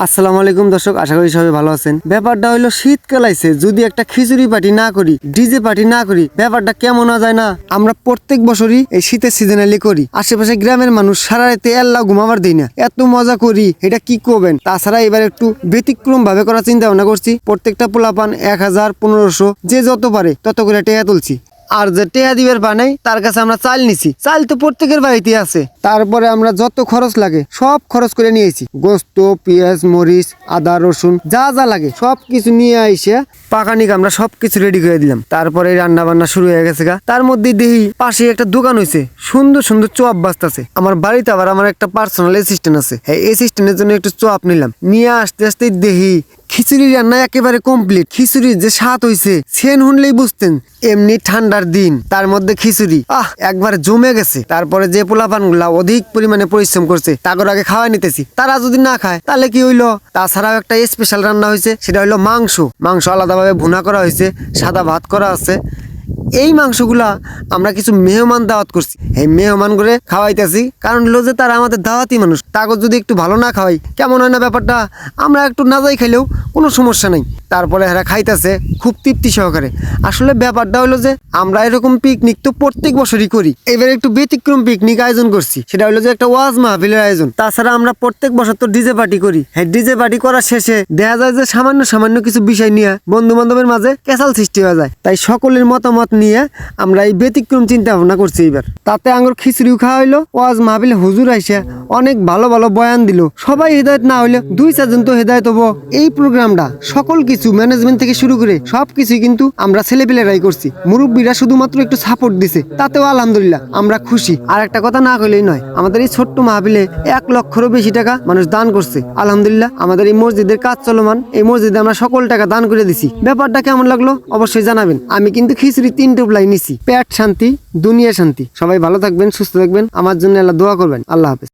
আসসালামু আলাইকুম দর্শক, আশা করি সবাই ভালো আছেন। ব্যাপারটা হলো শীতকাল আইছে, যদি একটা খিচুড়ি পার্টি না করি, ডিজে পার্টি না করি, ব্যাপারটা কেমন যায় না, আমরা প্রত্যেক বছরই এই শীতের সিজনালি করি। আশেপাশে গ্রামের মানুষ সারা রাতে আল্লাহ ঘুমাবার দিই না। এত মজা করি, এটা কি করবেন? তাছাড়া এবার একটু ব্যতিক্রম ভাবে করার চিন্তা ভাবনা করছি। প্রত্যেকটা পোলাপান এক হাজার পনেরোশো, যে যত পারে, তত করে টেয়া তুলছি। আর যে টেয়া দিবের বানাই, তার কাছে আমরা চাল নিছি। চাল তো প্রত্যেকের বাড়িতে আছে। তারপরে আমরা যত খরচ লাগে, সব খরচ করে নিয়েছি গোস্ত, পেঁয়াজ, মরিচ, আদা, রসুন, যা যা লাগে, সব কিছু নিয়ে আইসে পাকানিক আমরা সব কিছু রেডি করে দিলাম। তারপরে রান্না বান্না শুরু হয়ে গেছে গা। তার মধ্যে দেখি পাশে একটা দোকান হয়েছে সুন্দর সুন্দর চপ বাজতেছে। আমার বাড়িতে আবার আমার একটা পার্সোনাল অ্যাসিস্ট্যান্ট আছে। এই অ্যাসিস্ট্যান্টের জন্য একটু চপ নিলাম। নিয়ে আসতে আসতে দেখি খিচুড়ি রান্না একেবারে কমপ্লিট খিচুড়ির যে স্বাদ হয়েছে সেন শুনলেই বুঝতেন, এমনি ঠান্ডার দিন, তার মধ্যে খিচুড়ি। আহ, একবার জমে গেছে। তারপরে যে পোলাপানগুলা অধিক পরিমাণে পরিশ্রম করছে, তাগর আগে খাওয়া নিতেছি। তারা যদি না খায়, তাহলে কি হইল? তাছাড়াও একটা স্পেশাল রান্না হয়েছে সেটা হইল মাংস। মাংস আলাদাভাবে ভুনা করা হয়েছে সাদা ভাত করা আছে এই মাংসগুলা আমরা কিছু মেহমান দাওয়াত করছি। এই মেহমান করে খাওয়াইতেছি, কারণ হলো যে তারা আমাদের দাওয়াতি মানুষ। তাকে যদি একটু ভালো না খাওয়াই, কেমন হয় না ব্যাপারটা? আমরা একটু না যাই খাইলেও কোনো সমস্যা নেই। তারপরে এরা খাইতেছে খুব তৃপ্তি সহকারে। আসলে ব্যাপারটা হলো যে আমরা এরকম পিকনিক তো প্রত্যেক বছরই করি। এবার একটু ব্যতিক্রম পিকনিক আয়োজন করছি, সেটা হলো যে একটা ওয়াজ মাহফিলের আয়োজন। তাছাড়া আমরা প্রত্যেক বছর তো ডিজে পার্টি করি। হ্যাঁ ডিজে পার্টি করার শেষে দেখা যায় যে সামান্য সামান্য কিছু বিষয় নিয়ে বন্ধু বান্ধবের মাঝে কেসাল সৃষ্টি হয়ে যায়। তাই সকলের মতামত নিয়ে আমরা এই ব্যতিক্রম চিন্তা ভাবনা করছি এবার। তাতে আঙ্গুর খিচুড়িও খাওয়া হইল, ওয়াজ মাহফিলে হুজুর আইসে অনেক ভালো ভালো বয়ান দিল। সবাই হেদায়ত না হইলে দুই চারজন তো হেদায়ত হব। এই প্রোগ্রামটা সকল কিছু ম্যানেজমেন্ট থেকে শুরু করে সব কিছুই কিন্তু আমরা ছেলেপেলেরাই করছি। মুরব্বীরা শুধুমাত্র একটু সাপোর্ট দিছে, তাতেও আলহামদুলিল্লাহ আমরা খুশি। আর একটা কথা না কইলেই নয়, আমাদের এই ছোট্ট মাহফিলে এক লক্ষেরও বেশি টাকা মানুষ দান করছে। আলহামদুলিল্লাহ আমাদের এই মসজিদের কাজ চলমান, এই মসজিদে আমরা সকল টাকা দান করে দিছি। ব্যাপারটা কেমন লাগল অবশ্যই জানাবেন। আমি কিন্তু খিচুড়ি তিন টোপলাই নিছি। পেট শান্তি, দুনিয়া শান্তি। সবাই ভালো থাকবেন, সুস্থ থাকবেন। আমার জন্য আল্লাহ দোয়া করবেন। আল্লাহ হাফেজ।